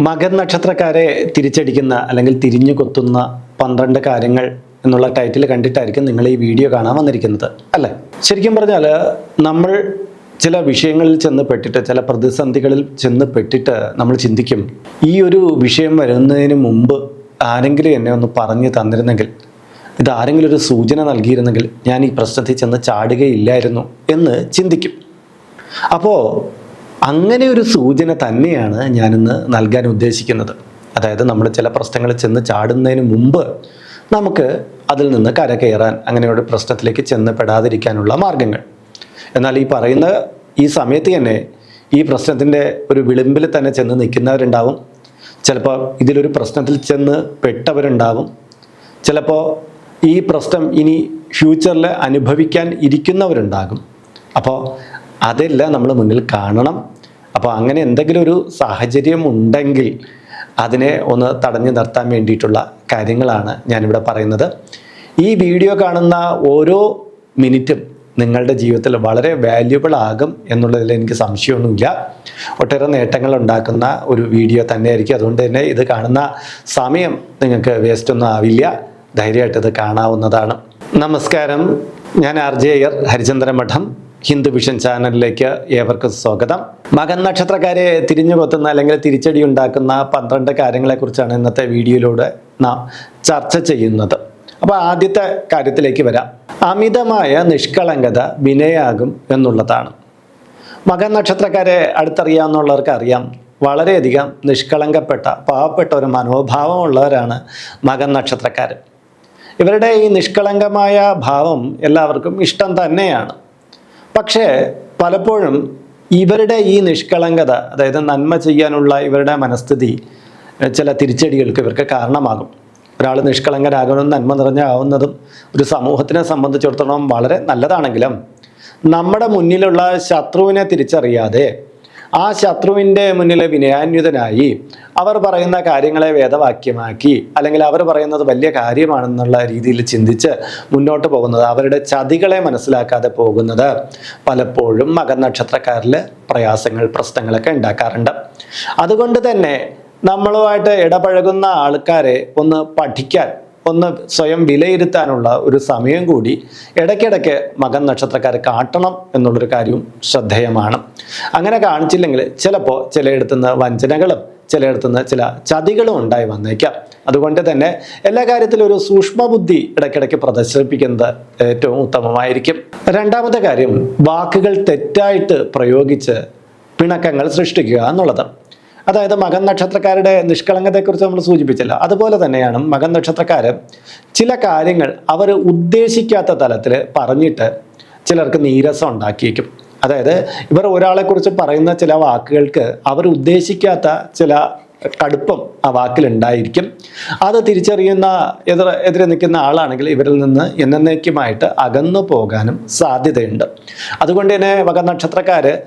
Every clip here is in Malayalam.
മകൻ നക്ഷത്രക്കാരെ തിരിച്ചടിക്കുന്ന അല്ലെങ്കിൽ തിരിഞ്ഞു കൊത്തുന്ന പന്ത്രണ്ട് കാര്യങ്ങൾ എന്നുള്ള ടൈറ്റിൽ കണ്ടിട്ടായിരിക്കും നിങ്ങൾ ഈ വീഡിയോ കാണാൻ വന്നിരിക്കുന്നത് അല്ലേ? ശരിക്കും പറഞ്ഞാൽ നമ്മൾ ചില വിഷയങ്ങളിൽ ചെന്ന് പെട്ടിട്ട് ചില പ്രതിസന്ധികളിൽ ചെന്ന് പെട്ടിട്ട് നമ്മൾ ചിന്തിക്കും ഈ ഒരു വിഷയം വരുന്നതിന് മുമ്പ് ആരെങ്കിലും എന്നെ ഒന്ന് പറഞ്ഞു തന്നിരുന്നെങ്കിൽ ഇത് ആരെങ്കിലും ഒരു സൂചന നൽകിയിരുന്നെങ്കിൽ ഞാൻ ഈ പ്രശ്നത്തിൽ ചെന്ന് ചാടുകയില്ലായിരുന്നു എന്ന് ചിന്തിക്കും. അപ്പോൾ അങ്ങനെ ഒരു സൂചന തന്നെയാണ് ഞാനിന്ന് നൽകാൻ ഉദ്ദേശിക്കുന്നത്. അതായത് നമ്മൾ ചില പ്രശ്നങ്ങളിൽ ചെന്ന് ചാടുന്നതിന് മുമ്പ് നമുക്ക് അതിൽ നിന്ന് കരകയറാൻ അങ്ങനെ ഒരു പ്രശ്നത്തിലേക്ക് ചെന്ന് പെടാതിരിക്കാനുള്ള മാർഗങ്ങൾ. എന്നാൽ ഈ പറയുന്ന ഈ സമയത്ത് തന്നെ ഈ പ്രശ്നത്തിന്റെ ഒരു വിളിമ്പിൽ തന്നെ ചെന്ന് നിൽക്കുന്നവരുണ്ടാവും. ചിലപ്പോൾ ഇതിലൊരു പ്രശ്നത്തിൽ ചെന്ന് പെട്ടവരുണ്ടാവും. ചിലപ്പോൾ ഈ പ്രശ്നം ഇനി ഫ്യൂച്ചറിൽ അനുഭവിക്കാൻ ഇരിക്കുന്നവരുണ്ടാകും. അപ്പോൾ അതെല്ലാം നമ്മൾ മുന്നിൽ കാണണം. അപ്പോൾ അങ്ങനെ എന്തെങ്കിലും ഒരു സാഹചര്യം ഉണ്ടെങ്കിൽ അതിനെ ഒന്ന് തടഞ്ഞു നിർത്താൻ വേണ്ടിയിട്ടുള്ള കാര്യങ്ങളാണ് ഞാനിവിടെ പറയുന്നത്. ഈ വീഡിയോ കാണുന്ന ഓരോ മിനിറ്റും നിങ്ങളുടെ ജീവിതത്തിൽ വളരെ വാല്യുബിൾ ആകും എന്നുള്ളതിൽ എനിക്ക് സംശയമൊന്നുമില്ല. ഒട്ടേറെ നേട്ടങ്ങൾ ഉണ്ടാക്കുന്ന ഒരു വീഡിയോ തന്നെയായിരിക്കും. അതുകൊണ്ട് തന്നെ ഇത് കാണുന്ന സമയം നിങ്ങൾക്ക് വേസ്റ്റ് ഒന്നും ആവില്ല. ധൈര്യമായിട്ട് ഇത് കാണാവുന്നതാണ്. നമസ്കാരം. ഞാൻ ആർ ജെ അയ്യർ ഹരിചന്ദ്ര മഠം. ഹിന്ദു വിഷൻ ചാനലിലേക്ക് ഏവർക്കും സ്വാഗതം. മകൻ നക്ഷത്രക്കാരെ തിരിഞ്ഞു കൊത്തുന്ന അല്ലെങ്കിൽ തിരിച്ചടി ഉണ്ടാക്കുന്ന പന്ത്രണ്ട് കാര്യങ്ങളെക്കുറിച്ചാണ് ഇന്നത്തെ വീഡിയോയിലൂടെ നാം ചർച്ച ചെയ്യുന്നത്. അപ്പോൾ ആദ്യത്തെ കാര്യത്തിലേക്ക് വരാം. അമിതമായ നിഷ്കളങ്കത വിനയാകും എന്നുള്ളതാണ്. മകൻ നക്ഷത്രക്കാരെ അടുത്തറിയാവുന്നവർക്ക് അറിയാം വളരെയധികം നിഷ്കളങ്കപ്പെട്ട പാവപ്പെട്ട ഒരു മനോഭാവമുള്ളവരാണ് മകൻ നക്ഷത്രക്കാർ ഇവരുടെ ഈ നിഷ്കളങ്കമായ ഭാവം എല്ലാവർക്കും ഇഷ്ടം തന്നെയാണ്. പക്ഷേ പലപ്പോഴും ഇവരുടെ ഈ നിഷ്കളങ്കത അതായത് നന്മ ചെയ്യാനുള്ള ഇവരുടെ മനസ്ഥിതി ചില തിരിച്ചടികൾക്ക് ഇവർക്ക് കാരണമാകും. ഒരാൾ നിഷ്കളങ്കരാകണം നന്മ നിറഞ്ഞാവുന്നതും ഒരു സമൂഹത്തിനെ സംബന്ധിച്ചിടത്തോളം വളരെ നല്ലതാണെങ്കിലും നമ്മുടെ മുന്നിലുള്ള ശത്രുവിനെ തിരിച്ചറിയാതെ ആ ശത്രുവിന്റെ മുന്നിലെ വിനയാന്വിതനായി അവർ പറയുന്ന കാര്യങ്ങളെ വേദവാക്യമാക്കി അല്ലെങ്കിൽ അവർ പറയുന്നത് വലിയ കാര്യമാണെന്നുള്ള രീതിയിൽ ചിന്തിച്ച് മുന്നോട്ട് പോകുന്നത് അവരുടെ ചതികളെ മനസ്സിലാക്കാതെ പോകുന്നത് പലപ്പോഴും മകൻ നക്ഷത്രക്കാരിൽ പ്രയാസങ്ങൾ പ്രശ്നങ്ങളൊക്കെ ഉണ്ടാക്കാറുണ്ട്. അതുകൊണ്ട് തന്നെ നമ്മളുമായിട്ട് ഇടപഴകുന്ന ആൾക്കാരെ ഒന്ന് പഠിക്കാൻ ഒന്ന് സ്വയം വിലയിരുത്താനുള്ള ഒരു സമയം കൂടി ഇടയ്ക്കിടയ്ക്ക് മകൻ നക്ഷത്രക്കാർ കാട്ടണം എന്നുള്ളൊരു കാര്യവും ശ്രദ്ധേയമാണ്. അങ്ങനെ കാണിച്ചില്ലെങ്കിൽ ചിലപ്പോൾ ചിലയിടത്തു നിന്ന് വഞ്ചനകളും ചിലയിടത്തു നിന്ന് ചില ചതികളും ഉണ്ടായി വന്നേക്കാം. അതുകൊണ്ട് തന്നെ എല്ലാ കാര്യത്തിലും ഒരു സൂക്ഷ്മ ബുദ്ധി ഇടയ്ക്കിടയ്ക്ക് പ്രദർശിപ്പിക്കുന്നത് ഏറ്റവും ഉത്തമമായിരിക്കും. രണ്ടാമത്തെ കാര്യം വാക്കുകൾ തെറ്റായിട്ട് പ്രയോഗിച്ച് പിണക്കങ്ങൾ സൃഷ്ടിക്കുക എന്നുള്ളത്. അതായത് മകൻ നക്ഷത്രക്കാരുടെ നിഷ്കളങ്കതയെക്കുറിച്ച് നമ്മൾ സൂചിപ്പിച്ചല്ലോ. അതുപോലെ തന്നെയാണ് മകൻ നക്ഷത്രക്കാർ ചില കാര്യങ്ങൾ അവർ ഉദ്ദേശിക്കാത്ത തലത്തിൽ പറഞ്ഞിട്ട് ചിലർക്ക് നീരസം ഉണ്ടാക്കിയേക്കും. അതായത് ഇവർ ഒരാളെക്കുറിച്ച് പറയുന്ന ചില വാക്കുകൾക്ക് അവർ ഉദ്ദേശിക്കാത്ത ചില കടുപ്പം ആ വാക്കിലുണ്ടായിരിക്കും അത് തിരിച്ചറിയുന്ന എതിർ എതിരെ നിൽക്കുന്ന ആളാണെങ്കിൽ ഇവരിൽ നിന്ന് എന്നേക്കുമായിട്ട് അകന്നു പോകാനും സാധ്യതയുണ്ട്. അതുകൊണ്ട് തന്നെ വക നക്ഷത്രക്കാർ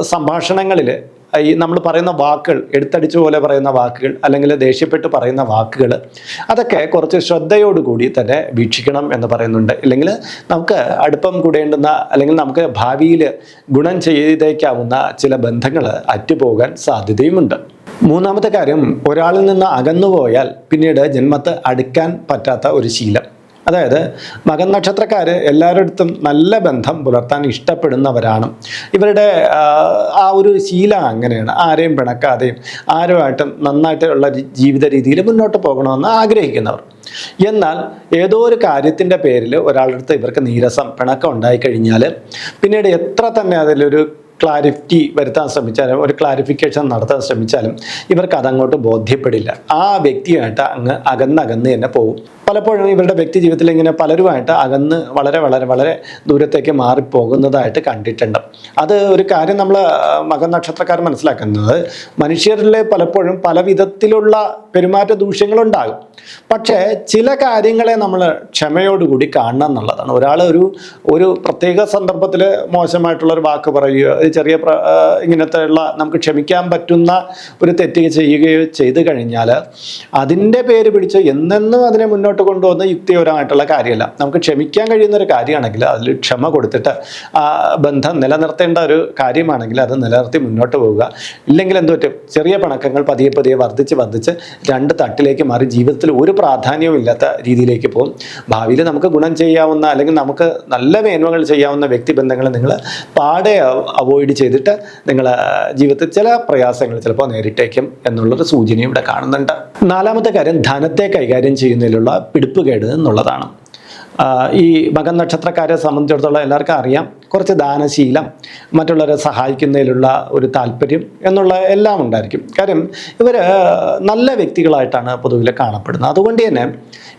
സംഭാഷണങ്ങളിൽ ഈ നമ്മൾ പറയുന്ന വാക്കുകൾ എടുത്തടിച്ച പോലെ പറയുന്ന വാക്കുകൾ അല്ലെങ്കിൽ ദേഷ്യപ്പെട്ട് പറയുന്ന വാക്കുകൾ അതൊക്കെ കുറച്ച് ശ്രദ്ധയോടുകൂടി തന്നെ വീക്ഷിക്കണം എന്ന് പറയുന്നുണ്ട്. ഇല്ലെങ്കിൽ നമുക്ക് അടുപ്പം കൂടേണ്ടുന്ന അല്ലെങ്കിൽ നമുക്ക് ഭാവിയിൽ ഗുണം ചെയ്തേക്കാവുന്ന ചില ബന്ധങ്ങൾ അറ്റുപോകാൻ സാധ്യതയുമുണ്ട്. മൂന്നാമത്തെ കാര്യം ഒരാളിൽ നിന്ന് അകന്നുപോയാൽ പിന്നീട് ജന്മത്ത് അടുക്കാൻ പറ്റാത്ത ഒരു ശീലം. അതായത് മകൻ നക്ഷത്രക്കാർ എല്ലാവരുടെ നല്ല ബന്ധം പുലർത്താൻ ഇഷ്ടപ്പെടുന്നവരാണ്. ഇവരുടെ ആ, ഒരു ശീലം അങ്ങനെയാണ്. ആരെയും പിണക്കാതെയും ആരുമായിട്ടും നന്നായിട്ടുള്ള ജീവിത രീതിയിൽ മുന്നോട്ട് പോകണമെന്ന് ആഗ്രഹിക്കുന്നവർ. എന്നാൽ ഏതോ ഒരു കാര്യത്തിന്റെ പേരിൽ ഒരാളുടെ അടുത്ത് ഇവർക്ക് നീരസം പിണക്കം ഉണ്ടായിക്കഴിഞ്ഞാൽ പിന്നീട് എത്ര തന്നെ അതിലൊരു ക്ലാരിറ്റി വരുത്താൻ ശ്രമിച്ചാലും ഒരു ക്ലാരിഫിക്കേഷൻ നടത്താൻ ശ്രമിച്ചാലും ഇവർക്ക് അതങ്ങോട്ട് ബോധ്യപ്പെടില്ല. ആ വ്യക്തിയായിട്ട് അങ്ങ് അകന്നകന്ന് തന്നെ പോകും പലപ്പോഴും ഇവരുടെ വ്യക്തി ജീവിതത്തിൽ ഇങ്ങനെ പലരുമായിട്ട് അകന്ന് വളരെ വളരെ വളരെ ദൂരത്തേക്ക് മാറിപ്പോകുന്നതായിട്ട് കണ്ടിട്ടുണ്ട്. അത് ഒരു കാര്യം നമ്മൾ മകൻ നക്ഷത്രക്കാർ മനസ്സിലാക്കുന്നത്. മനുഷ്യരിൽ പലപ്പോഴും പല വിധത്തിലുള്ള പെരുമാറ്റ ദൂഷ്യങ്ങളുണ്ടാകും. പക്ഷേ ചില കാര്യങ്ങളെ നമ്മൾ ക്ഷമയോടുകൂടി കാണണം എന്നുള്ളതാണ്. ഒരാൾ ഒരു ഒരു പ്രത്യേക സന്ദർഭത്തിൽ മോശമായിട്ടുള്ള ഒരു വാക്ക് പറയുകയോ ചെറിയ ഇങ്ങനത്തെ ഉള്ള നമുക്ക് ക്ഷമിക്കാൻ പറ്റുന്ന ഒരു തെറ്റ് ചെയ്യുകയോ ചെയ്തു കഴിഞ്ഞാൽ അതിന്റെ പേര് പിടിച്ച് എന്നെന്നും അതിനെ മുന്നോട്ട് കൊണ്ടുവന്ന് യുക്തിപരമായിട്ടുള്ള കാര്യമല്ല. നമുക്ക് ക്ഷമിക്കാൻ കഴിയുന്ന ഒരു കാര്യമാണെങ്കിൽ അതിൽ ക്ഷമ കൊടുത്തിട്ട് ആ ബന്ധം നിലനിർത്തേണ്ട ഒരു കാര്യമാണെങ്കിൽ അത് നിലനിർത്തി മുന്നോട്ട് പോവുക. ഇല്ലെങ്കിൽ എന്തോ പറ്റും? ചെറിയ പണക്കങ്ങൾ പതിയെ പതിയെ വർദ്ധിച്ച് വർദ്ധിച്ച് രണ്ട് തട്ടിലേക്ക് മാറി ജീവിതത്തിൽ ഒരു പ്രാധാന്യവും ഇല്ലാത്ത രീതിയിലേക്ക് പോകും. ഭാവിയിൽ നമുക്ക് ഗുണം ചെയ്യാവുന്ന അല്ലെങ്കിൽ നമുക്ക് നല്ല മേന്മകൾ ചെയ്യാവുന്ന വ്യക്തിബന്ധങ്ങൾ നിങ്ങൾ പാടെ അവോയ്ഡ് ചെയ്തിട്ട് നിങ്ങൾ ജീവിതത്തിൽ ചില പ്രയാസങ്ങൾ ചിലപ്പോൾ നേരിട്ടേക്കും എന്നുള്ളൊരു സൂചനയും ഇവിടെ കാണുന്നുണ്ട്. നാലാമത്തെ കാര്യം ധനത്തെ കൈകാര്യം ചെയ്യുന്നതിലുള്ള പിടിപ്പുകേട് എന്നുള്ളതാണ്. ഈ മകൻ നക്ഷത്രക്കാരെ സംബന്ധിച്ചിടത്തോളം എല്ലാവർക്കും അറിയാം. കുറച്ച് ദാനശീലം മറ്റുള്ളവരെ സഹായിക്കുന്നതിലുള്ള ഒരു താല്പര്യം എന്നുള്ള എല്ലാം ഉണ്ടായിരിക്കും. കാര്യം ഇവർ നല്ല വ്യക്തികളായിട്ടാണ് പൊതുവിൽ കാണപ്പെടുന്നത്. അതുകൊണ്ട് തന്നെ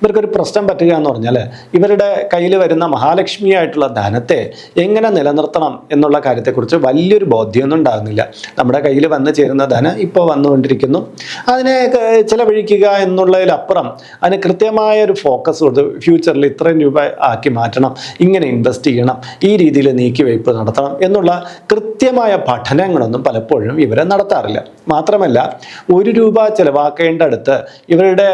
ഇവർക്കൊരു പ്രശ്നം പറ്റുക എന്ന് പറഞ്ഞാൽ ഇവരുടെ കയ്യിൽ വരുന്ന മഹാലക്ഷ്മിയായിട്ടുള്ള ധനത്തെ എങ്ങനെ നിലനിർത്തണം എന്നുള്ള കാര്യത്തെക്കുറിച്ച് വലിയൊരു ബോധ്യമൊന്നും ഉണ്ടാകുന്നില്ല. നമ്മുടെ കയ്യിൽ വന്നു ചേരുന്ന ധനം ഇപ്പോൾ വന്നുകൊണ്ടിരിക്കുന്നു. അതിനെ ചിലവഴിക്കുക എന്നുള്ളതിലപ്പുറം അതിന് കൃത്യമായ ഒരു ഫോക്കസ് കൊടുത്ത് ഫ്യൂച്ചറിൽ ഇത്രയും രൂപ ആക്കി മാറ്റണം. ഇങ്ങനെ ഇൻവെസ്റ്റ് ചെയ്യണം. ഈ രീതിയിൽ നീക്കിവയ്പ് നടത്തണം എന്നുള്ള കൃത്യമായ പഠനങ്ങളൊന്നും പലപ്പോഴും ഇവരെ നടത്താറില്ല. മാത്രമല്ല ഒരു രൂപ ചിലവാക്കേണ്ടടുത്ത് ഇവരുടെ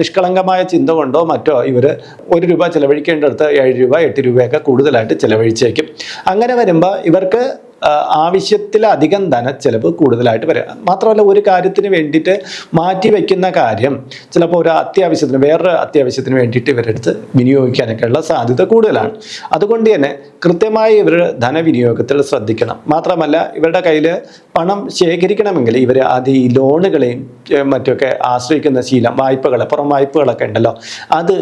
നിഷ്കളങ്കമായ ചിന്ത കൊണ്ടോ മറ്റോ ഇവർ ഒരു രൂപ ചിലവഴിക്കേണ്ടടുത്ത് ഏഴ് രൂപ എട്ട് രൂപയൊക്കെ കൂടുതലായിട്ട് ചിലവഴിച്ചേക്കും. അങ്ങനെ വരുമ്പോൾ ഇവർക്ക് ആവശ്യത്തിലധികം ധനച്ചെലവ് കൂടുതലായിട്ട് വരിക മാത്രമല്ല ഒരു കാര്യത്തിന് വേണ്ടിയിട്ട് മാറ്റി വയ്ക്കുന്ന കാര്യം ചിലപ്പോൾ ഒരു അത്യാവശ്യത്തിന് വേറൊരു അത്യാവശ്യത്തിന് വേണ്ടിയിട്ട് ഇവരെടുത്ത് വിനിയോഗിക്കാനൊക്കെയുള്ള സാധ്യത കൂടുതലാണ്. അതുകൊണ്ട് തന്നെ കൃത്യമായി ഇവർ ധനവിനിയോഗത്തിൽ ശ്രദ്ധിക്കണം. മാത്രമല്ല ഇവരുടെ കയ്യിൽ പണം ശേഖരിക്കണമെങ്കിൽ ഇവർ ആദ്യം ഈ ലോണുകളെയും മറ്റൊക്കെ ആശ്രയിക്കുന്ന ശീലം വായ്പകൾ പുറം വായ്പകളൊക്കെ ഉണ്ടല്ലോ. അത്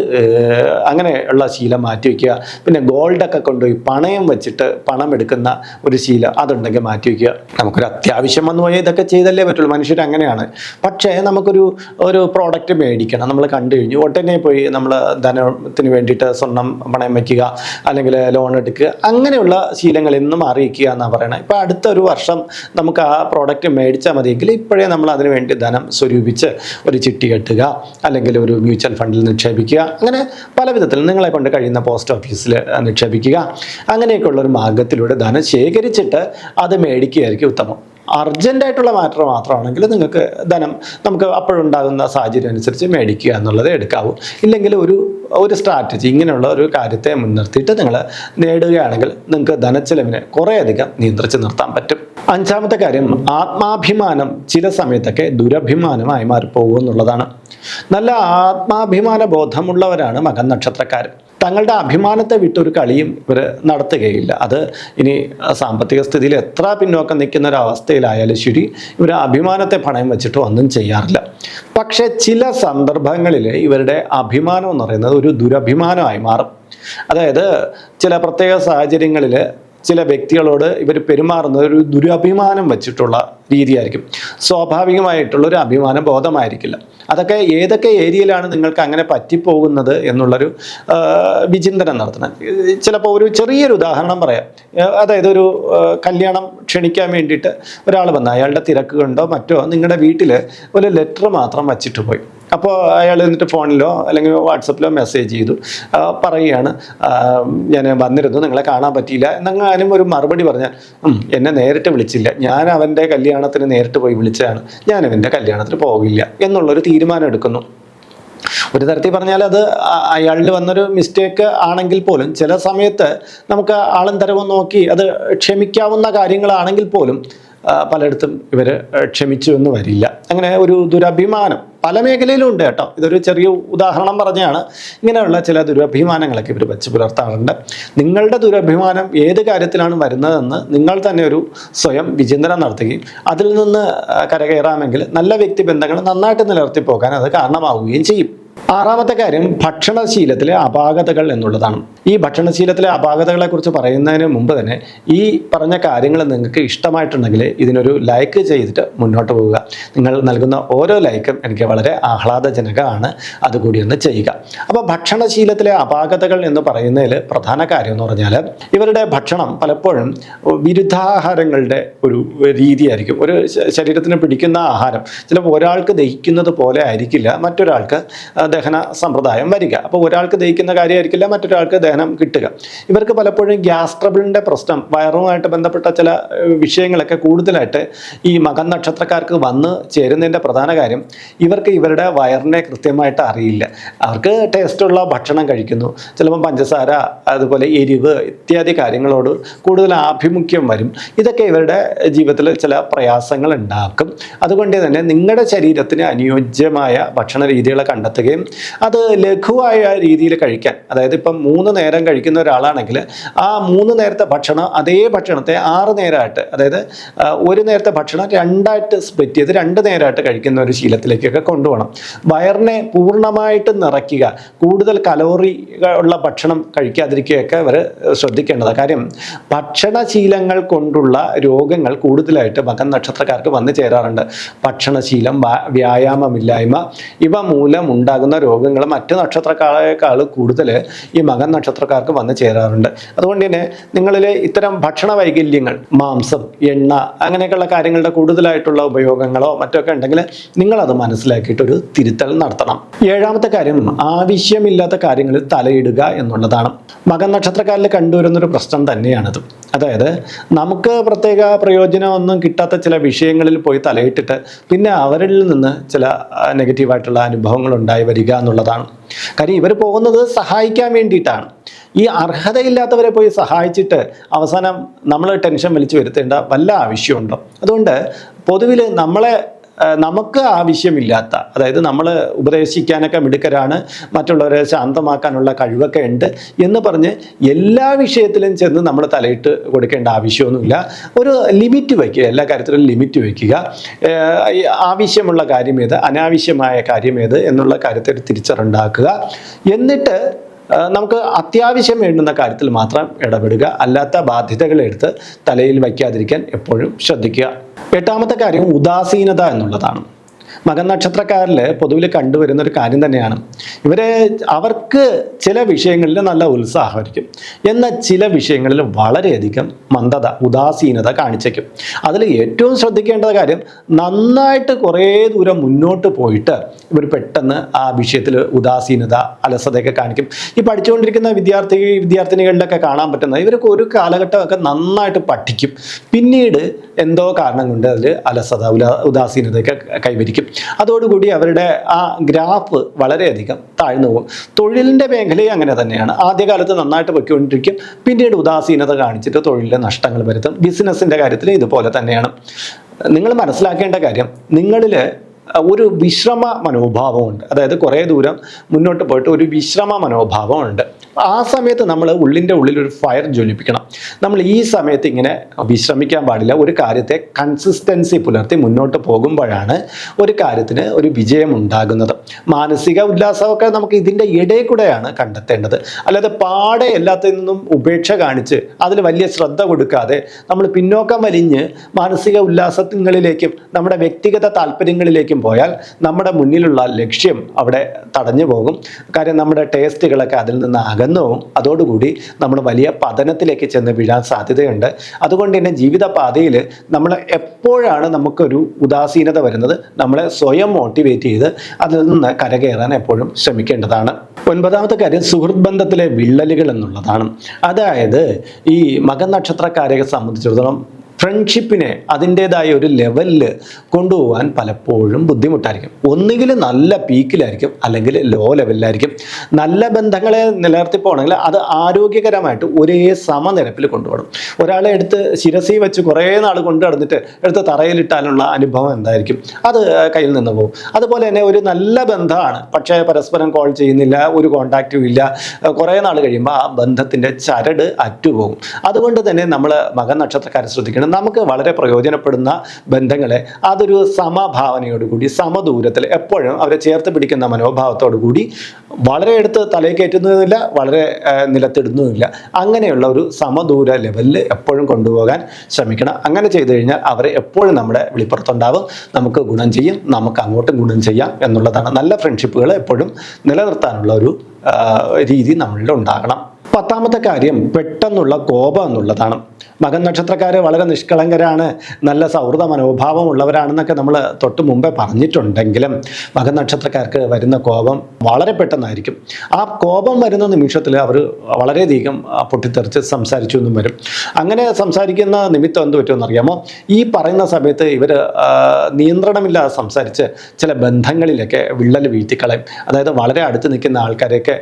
അങ്ങനെയുള്ള ശീലം മാറ്റി വയ്ക്കുക. പിന്നെ ഗോൾഡൊക്കെ കൊണ്ടുപോയി പണയം വെച്ചിട്ട് പണം എടുക്കുന്ന ഒരു ശീലം അതുണ്ടെങ്കിൽ മാറ്റി വയ്ക്കുക. നമുക്കൊരു അത്യാവശ്യം വന്നു പോയാൽ ഇതൊക്കെ ചെയ്തല്ലേ പറ്റുള്ളൂ. മനുഷ്യർ അങ്ങനെയാണ്. പക്ഷേ നമുക്കൊരു ഒരു പ്രോഡക്റ്റ് മേടിക്കണം. നമ്മൾ കണ്ടു കഴിഞ്ഞു. ഉടനെ പോയി നമ്മൾ ധനത്തിന് വേണ്ടിയിട്ട് സ്വർണം പണയം വയ്ക്കുക അല്ലെങ്കിൽ ലോൺ എടുക്കുക. അങ്ങനെയുള്ള ശീലങ്ങൾ എന്നും അറിയിക്കുക എന്നാണ് പറയുന്നത് ഇപ്പോൾ അടുത്ത ഒരു വർഷം നമുക്ക് ആ പ്രോഡക്റ്റ് മേടിച്ചാൽ മതിയെങ്കിൽ ഇപ്പോഴേ നമ്മൾ അതിനുവേണ്ടി ധനം സ്വരൂപിച്ച് ഒരു ചിട്ടി കെട്ടുക അല്ലെങ്കിൽ ഒരു മ്യൂച്വൽ ഫണ്ടിൽ നിക്ഷേപിക്കുക. അങ്ങനെ പല വിധത്തിൽ നിങ്ങളെ കൊണ്ട് കഴിയുന്ന പോസ്റ്റ് ഓഫീസിൽ നിക്ഷേപിക്കുക. അങ്ങനെയൊക്കെയുള്ള ഒരു മാർഗത്തിലൂടെ ധനം ശേഖരിച്ചിട്ട് അത് മേടിക്കുകയായിരിക്കും ഉത്തമം. അർജന്റായിട്ടുള്ള മാറ്റർ മാത്രമാണെങ്കിൽ നിങ്ങൾക്ക് ധനം നമുക്ക് അപ്പോഴുണ്ടാകുന്ന സാഹചര്യം അനുസരിച്ച് മേടിക്കുക എന്നുള്ളത് എടുക്കാവൂ. ഇല്ലെങ്കിൽ ഒരു ഒരു സ്ട്രാറ്റജി ഇങ്ങനെയുള്ള ഒരു കാര്യത്തെ മുൻനിർത്തിയിട്ട് നിങ്ങൾ നേടുകയാണെങ്കിൽ നിങ്ങൾക്ക് ധനച്ചെലവിനെ കുറേയധികം നിയന്ത്രിച്ച് നിർത്താൻ പറ്റും. അഞ്ചാമത്തെ കാര്യം ആത്മാഭിമാനം ചില സമയത്തൊക്കെ ദുരഭിമാനമായി മാറിപ്പോകും എന്നുള്ളതാണ്. നല്ല ആത്മാഭിമാന ബോധമുള്ളവരാണ് മകൻ നക്ഷത്രക്കാർ തങ്ങളുടെ അഭിമാനത്തെ വിട്ടൊരു കളിയും ഇവർ നടത്തുകയില്ല. അത് ഇനി സാമ്പത്തിക സ്ഥിതിയിൽ എത്ര പിന്നോക്കം നിൽക്കുന്ന ഒരു അവസ്ഥയിലായാലും ശരി ഇവർ അഭിമാനത്തെ പണയം വെച്ചിട്ട് ഒന്നും ചെയ്യാറില്ല. പക്ഷേ ചില സന്ദർഭങ്ങളിൽ ഇവരുടെ അഭിമാനം എന്ന് പറയുന്നത് ഒരു ദുരഭിമാനമായി മാറും. അതായത് ചില പ്രത്യേക സാഹചര്യങ്ങളിൽ ചില വ്യക്തികളോട് ഇവർ പെരുമാറുന്നത് ഒരു ദുരഭിമാനം വെച്ചിട്ടുള്ള രീതിയായിരിക്കും. സ്വാഭാവികമായിട്ടുള്ള ഒരു അഭിമാന ബോധമായിരിക്കില്ല. അതൊക്കെ ഏതൊക്കെ ഏരിയയിലാണ് നിങ്ങൾക്ക് അങ്ങനെ പറ്റിപ്പോകുന്നത് എന്നുള്ളൊരു വിചിന്തനം നടത്തണം. ചിലപ്പോൾ ഒരു ചെറിയൊരു ഉദാഹരണം പറയാം. അതായത് ഒരു കല്യാണം ക്ഷണിക്കാൻ വേണ്ടിയിട്ട് ഒരാൾ വന്ന. അയാളുടെ തിരക്ക് കണ്ടോ മറ്റോ? നിങ്ങളുടെ വീട്ടിൽ ഒരു ലെറ്റർ മാത്രം വച്ചിട്ട് പോയി. അപ്പോൾ അയാൾ എന്നിട്ട് ഫോണിലോ അല്ലെങ്കിൽ വാട്സപ്പിലോ മെസ്സേജ് ചെയ്തു. പറയുകയാണ് ഞാൻ വന്നിരുന്നു നിങ്ങളെ കാണാൻ പറ്റിയില്ല എന്നങ്ങാനും ഒരു മറുപടി പറഞ്ഞാൽ എന്നെ നേരിട്ട് വിളിച്ചില്ല. ഞാൻ അവന്റെ കല്യാണത്തിന് നേരിട്ട് പോയി വിളിച്ചതാണ്. ഞാൻ അവന്റെ കല്യാണത്തിന് പോകില്ല എന്നുള്ളൊരു തീരുമാനം എടുക്കുന്നു. ഒരു തരത്തിൽ പറഞ്ഞാൽ അത് അയാളുടെ വന്നൊരു മിസ്റ്റേക്ക് ആണെങ്കിൽ പോലും ചില സമയത്ത് നമുക്ക് ആളും തരവും നോക്കി അത് ക്ഷമിക്കാവുന്ന കാര്യങ്ങളാണെങ്കിൽ പോലും പലയിടത്തും ഇവർ ക്ഷമിച്ചു എന്ന് വരില്ല. അങ്ങനെ ഒരു ദുരഭിമാനം. പല മേഖലയിലും ഉണ്ട് കേട്ടോ. ഇതൊരു ചെറിയ ഉദാഹരണം പറഞ്ഞാണ്. ഇങ്ങനെയുള്ള ചില ദുരഭിമാനങ്ങളൊക്കെ ഇവർ വെച്ച് പുലർത്താറുണ്ട്. നിങ്ങളുടെ ദുരഭിമാനം ഏത് കാര്യത്തിലാണ് വരുന്നതെന്ന് നിങ്ങൾ തന്നെ ഒരു സ്വയം വിചിന്തനം നടത്തുകയും അതിൽ നിന്ന് കരകയറാമെങ്കിൽ നല്ല വ്യക്തി ബന്ധങ്ങൾ നന്നായിട്ട് നിലനിർത്തി പോകാൻ അത് കാരണമാവുകയും ചെയ്യും. ആറാമത്തെ കാര്യം ഭക്ഷണശീലത്തിലെ അപാകതകൾ എന്നുള്ളതാണ്. ഈ ഭക്ഷണശീലത്തിലെ അപാകതകളെ കുറിച്ച് പറയുന്നതിന് മുമ്പ് തന്നെ ഈ പറഞ്ഞ കാര്യങ്ങൾ നിങ്ങൾക്ക് ഇഷ്ടമായിട്ടുണ്ടെങ്കിൽ ഇതിനൊരു ലൈക്ക് ചെയ്തിട്ട് മുന്നോട്ട് പോവുക. നിങ്ങൾ നൽകുന്ന ഓരോ ലൈക്കും എനിക്ക് വളരെ ആഹ്ലാദജനകമാണ്. അതുകൂടി ഒന്ന് ചെയ്യുക. അപ്പോൾ ഭക്ഷണശീലത്തിലെ അപാകതകൾ എന്ന് പറയുന്നതിൽ പ്രധാന കാര്യം എന്ന് പറഞ്ഞാൽ ഇവരുടെ ഭക്ഷണം പലപ്പോഴും വിരുദ്ധാഹാരങ്ങളുടെ ഒരു രീതിയായിരിക്കും. ഒരു ശരീരത്തിന് പിടിക്കുന്ന ആഹാരം. ചിലപ്പോൾ ഒരാൾക്ക് ദഹിക്കുന്നത് പോലെ ആയിരിക്കില്ല. മറ്റൊരാൾക്ക് ദഹന സമ്പ്രദായം വരിക. അപ്പോൾ ഒരാൾക്ക് ദഹിക്കുന്ന കാര്യമായിരിക്കില്ല മറ്റൊരാൾക്ക് ദഹനം കിട്ടുക. ഇവർക്ക് പലപ്പോഴും ഗ്യാസ് ട്രബിളിന്റെ പ്രശ്നം വയറുമായിട്ട് ബന്ധപ്പെട്ട ചില വിഷയങ്ങളൊക്കെ കൂടുതലായിട്ട് ഈ മകൻ നക്ഷത്രക്കാർക്ക് വന്ന് ചേരുന്നതിന്റെ പ്രധാന കാര്യം ഇവർക്ക് ഇവരുടെ വയറിനെ കൃത്യമായിട്ട് അറിയില്ല. അവർക്ക് ടേസ്റ്റുള്ള ഭക്ഷണം കഴിക്കുന്നു. ചിലപ്പോൾ പഞ്ചസാര അതുപോലെ എരിവ് ഇത്യാദി കാര്യങ്ങളോട് കൂടുതൽ ആഭിമുഖ്യം വരും. ഇതൊക്കെ ഇവരുടെ ജീവിതത്തിൽ ചില പ്രയാസങ്ങൾ ഉണ്ടാക്കും. അതുകൊണ്ട് തന്നെ നിങ്ങളുടെ ശരീരത്തിന് അനുയോജ്യമായ ഭക്ഷണ രീതികളെ കണ്ടെത്തുകയും അത് ലഘുവായ രീതിയിൽ കഴിക്കാൻ. അതായത് ഇപ്പം മൂന്ന് നേരം കഴിക്കുന്ന ഒരാളാണെങ്കിൽ ആ മൂന്ന് നേരത്തെ ഭക്ഷണം അതേ ഭക്ഷണത്തെ ആറ് നേരമായിട്ട് അതായത് ഒരു നേരത്തെ ഭക്ഷണം രണ്ടായിട്ട് സ്പ്ലിറ്റ് ചെയ്ത് രണ്ട് നേരമായിട്ട് കഴിക്കുന്ന ഒരു ശീലത്തിലേക്കൊക്കെ കൊണ്ടുപോകണം. വയറിനെ പൂർണമായിട്ട് നിറയ്ക്കുക കൂടുതൽ കലോറി ഉള്ള ഭക്ഷണം കഴിക്കാതിരിക്കുകയൊക്കെ അവർ ശ്രദ്ധിക്കേണ്ടതാണ്. കാര്യം ഭക്ഷണശീലങ്ങൾ കൊണ്ടുള്ള രോഗങ്ങൾ കൂടുതലായിട്ട് മകൻ നക്ഷത്രക്കാർക്ക് വന്നു ചേരാറുണ്ട്. ഭക്ഷണശീലം വ്യാ- വ്യായാമമില്ലായ്മ ഇവ മൂലം ഉണ്ടാകുന്ന രോഗങ്ങൾ മറ്റ് നക്ഷത്രക്കാരേക്കാൾ കൂടുതൽ ഈ മകൻ നക്ഷത്രക്കാർക്ക് വന്നു ചേരാറുണ്ട്. അതുകൊണ്ട് തന്നെ നിങ്ങളിൽ ഇത്തരം ഭക്ഷണ വൈകല്യങ്ങൾ മാംസം എണ്ണ അങ്ങനെയൊക്കെയുള്ള കാര്യങ്ങളുടെ കൂടുതലായിട്ടുള്ള ഉപയോഗങ്ങളോ മറ്റൊക്കെ ഉണ്ടെങ്കിൽ നിങ്ങളത് മനസ്സിലാക്കിയിട്ട് ഒരു തിരുത്തൽ നടത്തണം. ഏഴാമത്തെ കാര്യം ആവശ്യമില്ലാത്ത കാര്യങ്ങളിൽ തലയിടുക എന്നുള്ളതാണ്. മകൻ നക്ഷത്രക്കാരിൽ കണ്ടുവരുന്നൊരു പ്രശ്നം തന്നെയാണത്. അതായത് നമുക്ക് പ്രത്യേക പ്രയോജനമൊന്നും കിട്ടാത്ത ചില വിഷയങ്ങളിൽ പോയി തലയിട്ടിട്ട് പിന്നെ അവരിൽ നിന്ന് ചില നെഗറ്റീവായിട്ടുള്ള അനുഭവങ്ങൾ ഉണ്ടായി വരിക എന്നുള്ളതാണ്. കാര്യം ഇവർ പോകുന്നത് സഹായിക്കാൻ വേണ്ടിയിട്ടാണ്. ഈ അർഹതയില്ലാത്തവരെ പോയി സഹായിച്ചിട്ട് അവസാനം നമ്മൾ ടെൻഷൻ വലിച്ചു വരുത്തേണ്ട വല്ല ആവശ്യമുണ്ടോ? അതുകൊണ്ട് പൊതുവിൽ നമ്മളെ നമുക്ക് ആവശ്യമില്ലാത്ത അതായത് നമ്മൾ ഉപദേശിക്കാനൊക്കെ മിടുക്കരാണ് മറ്റുള്ളവരെ ശാന്തമാക്കാനുള്ള കഴിവൊക്കെ ഉണ്ട് എന്ന് പറഞ്ഞ് എല്ലാ വിഷയത്തിലും ചെന്ന് നമ്മൾ തലയിട്ട് കൊടുക്കേണ്ട ആവശ്യമൊന്നുമില്ല. ഒരു ലിമിറ്റ് വയ്ക്കുക എല്ലാ കാര്യത്തിലും ലിമിറ്റ് വയ്ക്കുക. ആവശ്യമുള്ള കാര്യം ഏത് അനാവശ്യമായ കാര്യം ഏത് എന്നുള്ള കാര്യത്തിൽ തിരിച്ചറിണ്ടാക്കുക എന്നിട്ട് നമുക്ക് അത്യാവശ്യം വേണ്ടുന്ന കാര്യത്തിൽ മാത്രം ഇടപെടുക. അല്ലാത്ത ബാധ്യതകൾ എടുത്ത് തലയിൽ വയ്ക്കാതിരിക്കാൻ എപ്പോഴും ശ്രദ്ധിക്കുക. എട്ടാമത്തെ കാര്യം ഉദാസീനത എന്നുള്ളതാണ്. മകൻ നക്ഷത്രക്കാരിൽ പൊതുവിൽ കണ്ടുവരുന്ന ഒരു കാര്യം തന്നെയാണ്. ഇവരെ അവർക്ക് ചില വിഷയങ്ങളിൽ നല്ല ഉത്സാഹമായിരിക്കും. എന്നാൽ ചില വിഷയങ്ങളിൽ വളരെയധികം മന്ദത ഉദാസീനത കാണിച്ചേക്കും. അതിൽ ഏറ്റവും ശ്രദ്ധിക്കേണ്ട കാര്യം നന്നായിട്ട് കുറേ ദൂരം മുന്നോട്ട് പോയിട്ട് ഇവർ പെട്ടെന്ന് ആ വിഷയത്തിൽ ഉദാസീനത അലസതയൊക്കെ കാണിക്കും. ഈ പഠിച്ചുകൊണ്ടിരിക്കുന്ന വിദ്യാർത്ഥി വിദ്യാർത്ഥിനികളിലൊക്കെ കാണാൻ പറ്റുന്നത് ഇവർക്ക് ഒരു കാലഘട്ടമൊക്കെ നന്നായിട്ട് പഠിക്കും. പിന്നീട് എന്തോ കാരണം കൊണ്ട് അതിൽ അലസത ഉദാസീനതയൊക്കെ കൈവരിക്കും. അതോടുകൂടി അവരുടെ ആ ഗ്രാഫ് വളരെയധികം താഴ്ന്നു പോകും. തൊഴിലിന്റെ മേഖലയും അങ്ങനെ തന്നെയാണ്. ആദ്യകാലത്ത് നന്നായിട്ട് പൊയ്ക്കൊണ്ടിരിക്കും. പിന്നീട് ഉദാസീനത കാണിച്ചിട്ട് തൊഴിലിലെ നഷ്ടങ്ങൾ വരുത്തും. ബിസിനസ്സിന്റെ കാര്യത്തിൽ ഇതുപോലെ തന്നെയാണ്. നിങ്ങൾ മനസ്സിലാക്കേണ്ട കാര്യം നിങ്ങളിൽ ഒരു വിശ്രമ മനോഭാവമുണ്ട്. അതായത് കുറേ ദൂരം മുന്നോട്ട് പോയിട്ട് ഒരു വിശ്രമ മനോഭാവമുണ്ട്. ആ സമയത്ത് നമ്മൾ ഉള്ളിന്റെ ഉള്ളിൽ ഒരു ഫയർ ജ്വലിപ്പിക്കണം. നമ്മൾ ഈ സമയത്ത് ഇങ്ങനെ വിശ്രമിക്കാൻ പാടില്ല. ഒരു കാര്യത്തെ കൺസിസ്റ്റൻസി പുലർത്തി മുന്നോട്ട് പോകുമ്പോഴാണ് ഒരു കാര്യത്തിന് ഒരു വിജയം ഉണ്ടാകുന്നത്. മാനസിക ഉല്ലാസമൊക്കെ നമുക്ക് ഇതിന്റെ ഇടയിൽ കൂടെയാണ് കണ്ടെത്തേണ്ടത്. അല്ലാതെ പാടെ എല്ലാത്തിൽ നിന്നും ഉപേക്ഷ കാണിച്ച് അതിൽ വലിയ ശ്രദ്ധ കൊടുക്കാതെ നമ്മൾ പിന്നോക്കം വലിഞ്ഞ് മാനസിക ഉല്ലാസങ്ങളിലേക്കും നമ്മുടെ വ്യക്തിഗത താല്പര്യങ്ങളിലേക്കും പോയാൽ നമ്മുടെ മുന്നിലുള്ള ലക്ഷ്യം അവിടെ തടഞ്ഞു പോകും. കാര്യം നമ്മുടെ ടേസ്റ്റുകളൊക്കെ അതിൽ നിന്ന് അകന്നു പോകും. അതോടുകൂടി നമ്മൾ വലിയ പതനത്തിലേക്ക് ചെന്ന് വീഴാൻ സാധ്യതയുണ്ട്. അതുകൊണ്ട് തന്നെ ജീവിതപാതയിൽ നമ്മൾ എപ്പോഴാണ് നമുക്കൊരു ഉദാസീനത വരുന്നത്? നമ്മളെ സ്വയം മോട്ടിവേറ്റ് ചെയ്ത് അതിൽ നിന്ന് കരകയറാൻ എപ്പോഴും ശ്രമിക്കേണ്ടതാണ്. ഒൻപതാമത്തെ കാര്യം സുഹൃത്ത് ബന്ധത്തിലെ വിള്ളലുകൾ എന്നുള്ളതാണ്. അതായത് ഈ മകനക്ഷത്രക്കാരെ സംബന്ധിച്ചിടത്തോളം ഫ്രണ്ട്ഷിപ്പിനെ അതിന്റേതായ ഒരു ലെവലിൽ കൊണ്ടുപോകാൻ പലപ്പോഴും ബുദ്ധിമുട്ടായിരിക്കും. ഒന്നുകിൽ നല്ല പീക്കിലായിരിക്കും അല്ലെങ്കിൽ ലോ ലെവലിലായിരിക്കും നല്ല ബന്ധങ്ങളെ നിലനിർത്തി പോകണമെങ്കിൽ അത് ആരോഗ്യകരമായിട്ട് ഒരേ സമനിരപ്പിൽ കൊണ്ടുപോകണം. ഒരാളെ എടുത്ത് ശിരസി വെച്ച് കുറേ നാൾ കൊണ്ടു നടന്നിട്ട് എടുത്ത് തറയിലിട്ടാനുള്ള അനുഭവം എന്തായിരിക്കും? അത് കയ്യിൽ നിന്ന് പോകും. അതുപോലെ തന്നെ ഒരു നല്ല ബന്ധമാണ്. പക്ഷേ പരസ്പരം കോൾ ചെയ്യുന്നില്ല ഒരു കോണ്ടാക്റ്റും ഇല്ല. കുറേ നാൾ കഴിയുമ്പോൾ ആ ബന്ധത്തിന്റെ ചരട് അറ്റുപോകും. അതുകൊണ്ട് തന്നെ നമ്മൾ മകൻ നക്ഷത്രക്കാരെ ശ്രദ്ധിക്കണം. നമുക്ക് വളരെ പ്രയോജനപ്പെടുന്ന ബന്ധങ്ങളെ അതൊരു സമഭാവനയോടുകൂടി സമദൂരത്തിൽ എപ്പോഴും അവരെ ചേർത്ത് പിടിക്കുന്ന മനോഭാവത്തോടു കൂടി വളരെ എടുത്ത് തലയിൽ കയറ്റുന്നതുമില്ല വളരെ നിലത്തിടുന്നതുമില്ല. അങ്ങനെയുള്ള ഒരു സമദൂര ലെവലിൽ എപ്പോഴും കൊണ്ടുപോകാൻ ശ്രമിക്കണം. അങ്ങനെ ചെയ്തു കഴിഞ്ഞാൽ അവരെ എപ്പോഴും നമ്മുടെ വെളിപ്പുറത്തുണ്ടാവും. നമുക്ക് ഗുണം ചെയ്യും നമുക്ക് അങ്ങോട്ടും ഗുണം ചെയ്യാം എന്നുള്ളതാണ്. നല്ല ഫ്രണ്ട്ഷിപ്പുകൾ എപ്പോഴും നിലനിർത്താനുള്ള ഒരു രീതി നമ്മളിൽ ഉണ്ടാകണം. പത്താമത്തെ കാര്യം പെട്ടെന്നുള്ള കോപം എന്നുള്ളതാണ്. മകൻ നക്ഷത്രക്കാർ വളരെ നിഷ്കളങ്കരാണ് നല്ല സൗഹൃദ മനോഭാവമുള്ളവരാണെന്നൊക്കെ നമ്മൾ തൊട്ട് മുമ്പേ പറഞ്ഞിട്ടുണ്ടെങ്കിലും മകൻ നക്ഷത്രക്കാർക്ക് വരുന്ന കോപം വളരെ പെട്ടെന്നായിരിക്കും. ആ കോപം വരുന്ന നിമിഷത്തിൽ അവർ വളരെയധികം പൊട്ടിത്തെറിച്ച് സംസാരിച്ചു എന്നും വരും. അങ്ങനെ സംസാരിക്കുന്ന നിമിത്തം എന്ത് പറ്റുമെന്ന് അറിയാമോ? ഈ പറയുന്ന സമയത്ത് ഇവർ നിയന്ത്രണമില്ലാതെ സംസാരിച്ച് ചില ബന്ധങ്ങളിലൊക്കെ വിള്ളൽ വീഴ്ത്തിക്കളയും. അതായത് വളരെ അടുത്ത് നിൽക്കുന്ന ആൾക്കാരെയൊക്കെ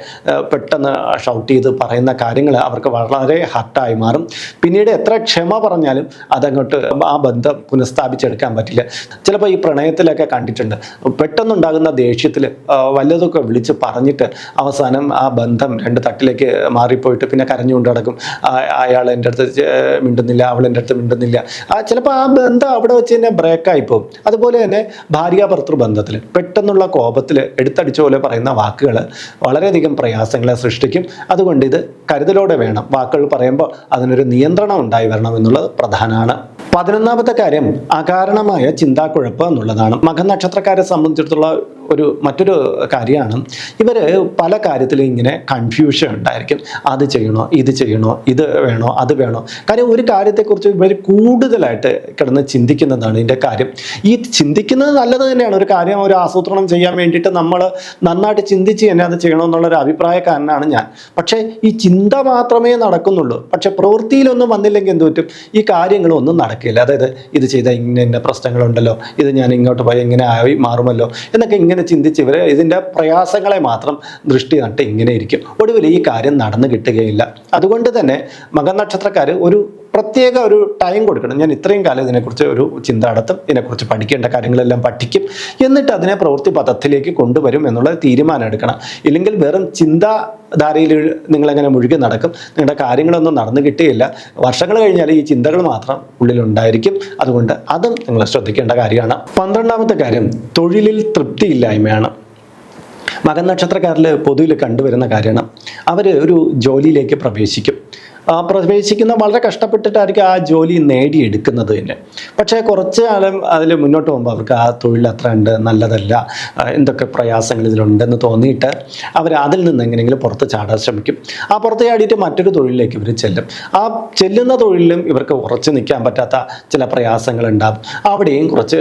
പെട്ടെന്ന് ഷൗട്ട് ചെയ്ത് പറയുന്ന കാര്യങ്ങൾ അവർക്ക് വളരെ ഹർട്ടായി മാറും. പിന്നീട് എത്ര ക്ഷമ പറഞ്ഞാലും അതങ്ങോട്ട് ആ ബന്ധം പുനഃസ്ഥാപിച്ചെടുക്കാൻ പറ്റില്ല. ചിലപ്പോൾ ഈ പ്രണയത്തിലൊക്കെ കണ്ടിട്ടുണ്ട്. പെട്ടെന്നുണ്ടാകുന്ന ദേഷ്യത്തിൽ വല്ലതൊക്കെ വിളിച്ച് പറഞ്ഞിട്ട് അവസാനം ആ ബന്ധം രണ്ട് തട്ടിലേക്ക് മാറിപ്പോയിട്ട് പിന്നെ കരഞ്ഞുകൊണ്ട് നടക്കും. അയാൾ എന്റെ അടുത്ത് മിണ്ടുന്നില്ല അവൾ എന്റെ അടുത്ത് മിണ്ടുന്നില്ല. ആ ചിലപ്പോൾ ആ ബന്ധം അവിടെ വെച്ച് തന്നെ ബ്രേക്കായി പോകും. അതുപോലെ തന്നെ ഭാര്യാഭർത്തൃ ബന്ധത്തിൽ പെട്ടെന്നുള്ള കോപത്തിൽ എടുത്തടിച്ച പോലെ പറയുന്ന വാക്കുകൾ വളരെയധികം പ്രയാസങ്ങളെ സൃഷ്ടിക്കും. അതുകൊണ്ട് ഇത് കരുതലോടെ വേണം. വാക്കുകൾ പറയുമ്പോൾ അതിനൊരു നിയന്ത്രണം ഉണ്ടായി വരണം എന്നുള്ളത് പ്രധാനമാണ്. പതിനൊന്നാമത്തെ കാര്യം അകാരണമായ ചിന്താക്കുഴപ്പം എന്നുള്ളതാണ്. മകനക്ഷത്രക്കാരെ സംബന്ധിച്ചിടത്തോളം ഒരു മറ്റൊരു കാര്യമാണ്. ഇവർ പല കാര്യത്തിലും ഇങ്ങനെ കൺഫ്യൂഷൻ ഉണ്ടായിരിക്കും. അത് ചെയ്യണോ ഇത് ചെയ്യണോ ഇത് വേണോ അത് വേണോ. കാര്യം ഒരു കാര്യത്തെക്കുറിച്ച് ഇവർ കൂടുതലായിട്ട് കിടന്ന് ചിന്തിക്കുന്നതാണ് ഇതിന്റെ കാര്യം. ഈ ചിന്തിക്കുന്നത് നല്ലത് തന്നെയാണ്. ഒരു കാര്യം ഒരു ആസൂത്രണം ചെയ്യാൻ വേണ്ടിയിട്ട് നമ്മൾ നന്നായിട്ട് ചിന്തിച്ച് തന്നെ അത് ചെയ്യണമെന്നുള്ളൊരു അഭിപ്രായക്കാരനാണ് ഞാൻ. പക്ഷേ ഈ ചിന്ത മാത്രമേ നടക്കുന്നുള്ളൂ. പക്ഷെ പ്രവൃത്തിയിലൊന്നും വന്നില്ലെങ്കിൽ എന്ത് പറ്റും? ഈ കാര്യങ്ങളൊന്നും നടക്കില്ല. അതായത് ഇത് ചെയ്താൽ ഇങ്ങനെ ഇന്ന പ്രശ്നങ്ങളുണ്ടല്ലോ ഇത് ഞാൻ ഇങ്ങോട്ട് പോയി ഇങ്ങനെ ആയി മാറുമല്ലോ എന്നൊക്കെ ഇങ്ങനെ ചിന്തിച്ച് ഇവർ ഇതിന്റെ പ്രയാസങ്ങളെ മാത്രം ദൃഷ്ടി നട്ട് ഇങ്ങനെ ഇരിക്കും. ഒടുവിൽ ഈ കാര്യം നടന്നു കിട്ടുകയില്ല. അതുകൊണ്ട് തന്നെ മകനക്ഷത്രക്കാർ ഒരു പ്രത്യേക ഒരു ടൈം കൊടുക്കണം. ഞാൻ ഇത്രയും കാലം ഇതിനെക്കുറിച്ച് ഒരു ചിന്ത നടത്തും ഇതിനെക്കുറിച്ച് പഠിക്കേണ്ട കാര്യങ്ങളെല്ലാം പഠിക്കും. എന്നിട്ട് അതിനെ പ്രവൃത്തി പദത്തിലേക്ക് കൊണ്ടുവരും എന്നുള്ള തീരുമാനം എടുക്കണം. ഇല്ലെങ്കിൽ വെറും ചിന്താധാരയിൽ നിങ്ങളെങ്ങനെ മുഴുകി നടക്കും. നിങ്ങളുടെ കാര്യങ്ങളൊന്നും നടന്നു കിട്ടിയില്ല. വർഷങ്ങൾ കഴിഞ്ഞാൽ ഈ ചിന്തകൾ മാത്രം ഉള്ളിലുണ്ടായിരിക്കും. അതുകൊണ്ട് അതും നിങ്ങൾ ശ്രദ്ധിക്കേണ്ട കാര്യമാണ്. പന്ത്രണ്ടാമത്തെ കാര്യം തൊഴിലിൽ തൃപ്തിയില്ലായ്മയാണ്. മകൻ നക്ഷത്രക്കാരിൽ പൊതുവിൽ കണ്ടുവരുന്ന കാര്യമാണ്. അവർ ഒരു ജോലിയിലേക്ക് പ്രവേശിക്കും. പ്രവേശിക്കുന്ന വളരെ കഷ്ടപ്പെട്ടിട്ടായിരിക്കും ആ ജോലി നേടിയെടുക്കുന്നത് തന്നെ. പക്ഷേ കുറച്ച് കാലം അതിൽ മുന്നോട്ട് പോകുമ്പോൾ അവർക്ക് ആ തൊഴിൽ അത്ര ഉണ്ട് നല്ലതല്ല എന്തൊക്കെ പ്രയാസങ്ങൾ ഇതിലുണ്ടെന്ന് തോന്നിയിട്ട് അവർ അതിൽ നിന്ന് എങ്ങനെയെങ്കിലും പുറത്ത് ചാടാൻ ശ്രമിക്കും. ആ പുറത്ത് ചാടിയിട്ട് മറ്റൊരു തൊഴിലിലേക്ക് ഇവർ ചെല്ലും. ആ ചെല്ലുന്ന തൊഴിലിലും ഇവർക്ക് ഉറച്ചു നിൽക്കാൻ പറ്റാത്ത ചില പ്രയാസങ്ങൾ ഉണ്ടാകും അവിടെയും കുറച്ച്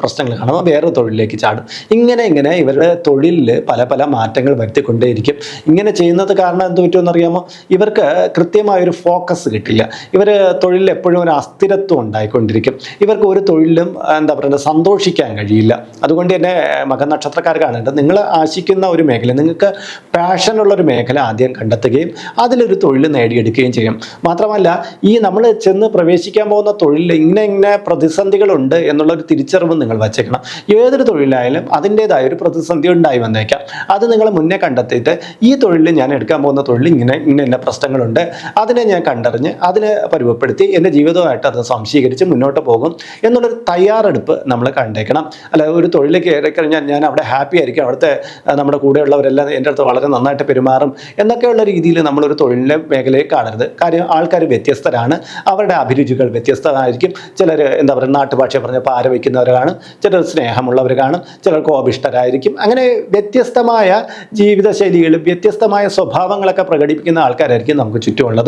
പ്രശ്നങ്ങൾ കാണും. വേറെ തൊഴിലിലേക്ക് ചാടും. ഇങ്ങനെ ഇങ്ങനെ ഇവരുടെ തൊഴിലിൽ പല പല മാറ്റങ്ങൾ വരുത്തിക്കൊണ്ടേയിരിക്കും. ഇങ്ങനെ ചെയ്യുന്നത് കാരണം എന്ത് പറ്റുമെന്ന് അറിയാമോ? ഇവർക്ക് കൃത്യമായ ഒരു ഫോക്കസ് കിട്ടില്ല. ഇവർ തൊഴിലിൽ എപ്പോഴും ഒരു അസ്ഥിരത്വം ഉണ്ടായിക്കൊണ്ടിരിക്കും. ഇവർക്ക് ഒരു തൊഴിലും എന്താ പറയുക സന്തോഷിക്കാൻ കഴിയില്ല. അതുകൊണ്ട് തന്നെ മകൻ നക്ഷത്രക്കാർ കാണേണ്ടത് നിങ്ങൾ ആശിക്കുന്ന ഒരു മേഖല നിങ്ങൾക്ക് പാഷനുള്ള ഒരു മേഖല ആദ്യം കണ്ടെത്തുകയും അതിലൊരു തൊഴിൽ നേടിയെടുക്കുകയും ചെയ്യും. മാത്രമല്ല ഈ നമ്മൾ ചെന്ന് പ്രവേശിക്കാൻ പോകുന്ന തൊഴിലിൽ ഇങ്ങനെ ഇങ്ങനെ പ്രതിസന്ധികളുണ്ട് എന്നുള്ള ഒരു തിരിച്ചറിവ് നിങ്ങൾ വച്ചേക്കണം. ഏതൊരു തൊഴിലായാലും അതിന്റെതായ ഒരു പ്രതിസന്ധി ഉണ്ടായി വന്നേക്കാം. അത് നിങ്ങൾ മുന്നേ കണ്ടെത്തിയിട്ട് ഈ തൊഴിൽ ഞാൻ എടുക്കാൻ പോകുന്ന തൊഴിൽ ഇങ്ങനെ ഇങ്ങനെ ഇന്ന പ്രശ്നങ്ങളുണ്ട്. അതിനെ ഞാൻ കണ്ടറിഞ്ഞ് അതിനെ പരുവപ്പെടുത്തി എന്റെ ജീവിതമായിട്ട് അത് സംശീകരിച്ച് മുന്നോട്ട് പോകും എന്നുള്ളൊരു തയ്യാറെടുപ്പ് നമ്മൾ കണ്ടേക്കണം. അല്ല ഒരു തൊഴിലേക്ക് കയറി കഴിഞ്ഞാൽ ഞാൻ അവിടെ ഹാപ്പി ആയിരിക്കും. അവിടുത്തെ നമ്മുടെ കൂടെയുള്ളവരെല്ലാം എന്റെ അടുത്ത് വളരെ നന്നായിട്ട് പെരുമാറും എന്നൊക്കെയുള്ള രീതിയിൽ നമ്മളൊരു തൊഴിലിന്റെ മേഖലയെ കാണരുത്. കാര്യം ആൾക്കാർ വ്യത്യസ്തരാണ്. അവരുടെ അഭിരുചികൾ വ്യത്യസ്തമായിരിക്കും. ചിലർ എന്താ പറയുക നാട്ടുഭാഷ പറഞ്ഞ പാര വയ്ക്കുന്നവർ കാണും. ചിലർ സ്നേഹമുള്ളവർ കാണും. ചിലർ കോപിഷ്ടരായിരിക്കും അങ്ങനെ വ്യത്യസ്തമായ ജീവിതശൈലികളും വ്യത്യസ്തമായ സ്വഭാവങ്ങളൊക്കെ പ്രകടിപ്പിക്കുന്ന ആൾക്കാരായിരിക്കും നമുക്ക് ചുറ്റുമുള്ളത്.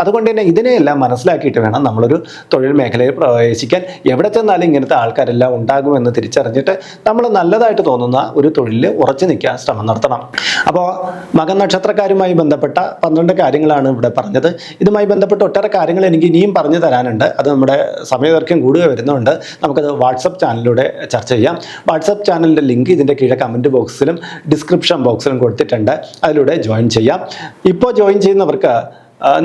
അതുകൊണ്ട് തന്നെ ഇതിനെയെല്ലാം മനസ്സിലാക്കിയിട്ട് വേണം നമ്മളൊരു തൊഴിൽ മേഖലയിൽ പ്രവേശിക്കാൻ. എവിടെ ചെന്നാലും ഇങ്ങനത്തെ ആൾക്കാരെല്ലാം ഉണ്ടാകുമെന്ന് തിരിച്ചറിഞ്ഞിട്ട് നമ്മൾ നല്ലതായിട്ട് തോന്നുന്ന ഒരു തൊഴിലിൽ ഉറച്ചു നിൽക്കാൻ ശ്രമം നടത്തണം. അപ്പോൾ മകൻ നക്ഷത്രക്കാരുമായി ബന്ധപ്പെട്ട പന്ത്രണ്ട് കാര്യങ്ങളാണ് ഇവിടെ പറഞ്ഞത്. ഇതുമായി ബന്ധപ്പെട്ട ഒട്ടേറെ കാര്യങ്ങൾ എനിക്ക് ഇനിയും പറഞ്ഞു തരാനുണ്ട്. അത് നമ്മുടെ സമയദൈർഘ്യം കൂടുക വരുന്നുണ്ട്. നമുക്കത് വാട്സപ്പ് ചാനലിലൂടെ ചർച്ച ചെയ്യാം. വാട്സപ്പ് ചാനലിന്റെ ലിങ്ക് ഇതിന്റെ കീഴെ കമന്റ് ബോക്സിലും ഡിസ്ക്രിപ്ഷൻ ബോക്സിലും കൊടുത്തിട്ടുണ്ട്. അതിലൂടെ ജോയിൻ ചെയ്യാം. ഇപ്പോൾ ജോയിൻ ചെയ്യുന്നവർക്ക്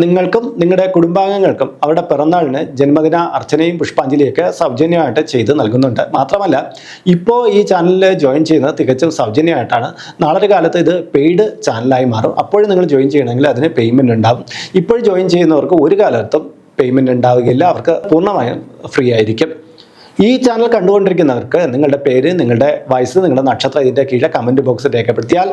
നിങ്ങൾക്കും നിങ്ങളുടെ കുടുംബാംഗങ്ങൾക്കും അവരുടെ പിറന്നാളിന് ജന്മദിന അർച്ചനയും പുഷ്പാഞ്ജലിയൊക്കെ സൗജന്യമായിട്ട് ചെയ്ത് നൽകുന്നുണ്ട്. മാത്രമല്ല ഇപ്പോൾ ഈ ചാനലിൽ ജോയിൻ ചെയ്യുന്നത് തികച്ചും സൗജന്യമായിട്ടാണ്. നാളെ കാലത്ത് ഇത് പെയ്ഡ് ചാനലായി മാറും. അപ്പോഴും നിങ്ങൾ ജോയിൻ ചെയ്യണമെങ്കിൽ അതിന് പേയ്മെന്റ് ഉണ്ടാകും ഇപ്പോൾ ജോയിൻ ചെയ്യുന്നവർക്ക് ഒരു കാലത്തും പേയ്മെന്റ് ഉണ്ടാവുകയില്ല. അവർക്ക് പൂർണമായും ഫ്രീ ആയിരിക്കും. ഈ ചാനൽ കണ്ടുകൊണ്ടിരിക്കുന്നവർക്ക് നിങ്ങളുടെ പേര് നിങ്ങളുടെ വയസ്സ് നിങ്ങളുടെ നക്ഷത്രം ഇതിന്റെ കീഴെ കമന്റ് ബോക്സിൽ രേഖപ്പെടുത്തിയാൽ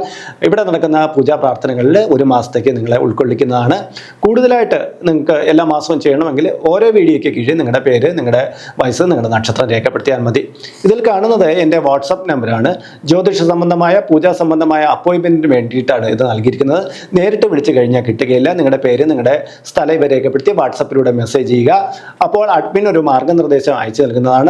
ഇവിടെ നടക്കുന്ന പൂജാ പ്രാർത്ഥനകളിൽ ഒരു മാസത്തേക്ക് നിങ്ങളെ ഉൾക്കൊള്ളിക്കുന്നതാണ്. കൂടുതലായിട്ട് നിങ്ങൾക്ക് എല്ലാ മാസവും ചെയ്യണമെങ്കിൽ ഓരോ വീഡിയോയ്ക്ക് കീഴിൽ നിങ്ങളുടെ പേര് നിങ്ങളുടെ വയസ്സ് നിങ്ങളുടെ നക്ഷത്രം രേഖപ്പെടുത്തിയാൽ മതി. ഇതിൽ കാണുന്നത് എന്റെ വാട്സപ്പ് നമ്പറാണ്. ജ്യോതിഷ സംബന്ധമായ പൂജാ സംബന്ധമായ അപ്പോയിൻമെന്റിന് വേണ്ടിയിട്ടാണ് ഇത് നൽകിയിരിക്കുന്നത്. നേരിട്ട് വിളിച്ചു കഴിഞ്ഞാൽ കിട്ടുകയില്ല. നിങ്ങളുടെ പേര് നിങ്ങളുടെ സ്ഥലം ഇവ രേഖപ്പെടുത്തി വാട്സപ്പിലൂടെ മെസ്സേജ് ചെയ്യുക. അപ്പോൾ അഡ്മിൻ ഒരു മാർഗനിർദ്ദേശം അയച്ചു നൽകുന്നതാണ്.